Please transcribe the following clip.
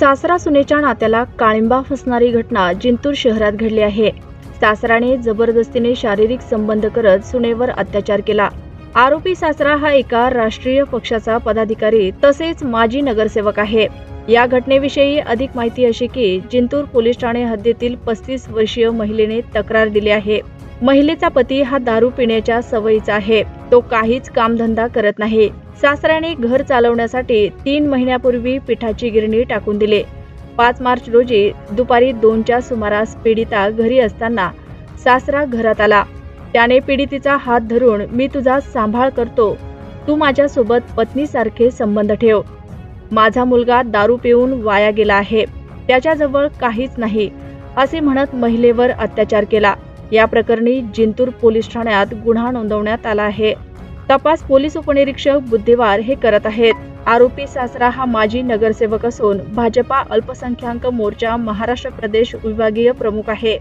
सासरा सुनेच्या नात्याला काळिंबा फसणारी घटना जिंतूर शहरात घडली आहे. सासराने जबरदस्तीने शारीरिक संबंध करत सुनेवर अत्याचार केला. आरोपी सासरा हा एका राष्ट्रीय पक्षाचा पदाधिकारी तसेच माजी नगरसेवक आहे. या घटनेविषयी अधिक माहिती अशी की जिंतूर पोलीस ठाणे हद्दीतील पस्तीस वर्षीय महिलेने तक्रार दिली आहे. महिलेचा पती हा दारू पिण्याच्या सवयीचा आहे. तो काहीच कामधंदा करत नाही. सासऱ्याने घर चालवण्यासाठी तीन महिन्यापूर्वी पिठाची गिरणी टाकून दिली. पाच मार्च रोजी दुपारी दोनच्या सुमारास पीडिता घरी असताना सासरा घरात आला. त्याने पीडितीचा हात धरून मी तुझा सांभाळ करतो. तू माझ्यासोबत पत्नीसारखे संबंध ठेव. माझा मुलगा दारू पिऊन वाया गेला आहे. त्याच्याजवळ काहीच नाही असे म्हणत महिलेवर अत्याचार केला. या प्रकरणी जिंतूर पोलीस ठाण्यात गुन्हा नोंदवण्यात आला आहे. तपास पोलीस उपनिरीक्षक बुद्धिवार हे करत आहेत. आरोपी सासरा हा माजी नगरसेवक असून भाजपा अल्पसंख्याक मोर्चा महाराष्ट्र प्रदेश विभागीय प्रमुख आहे.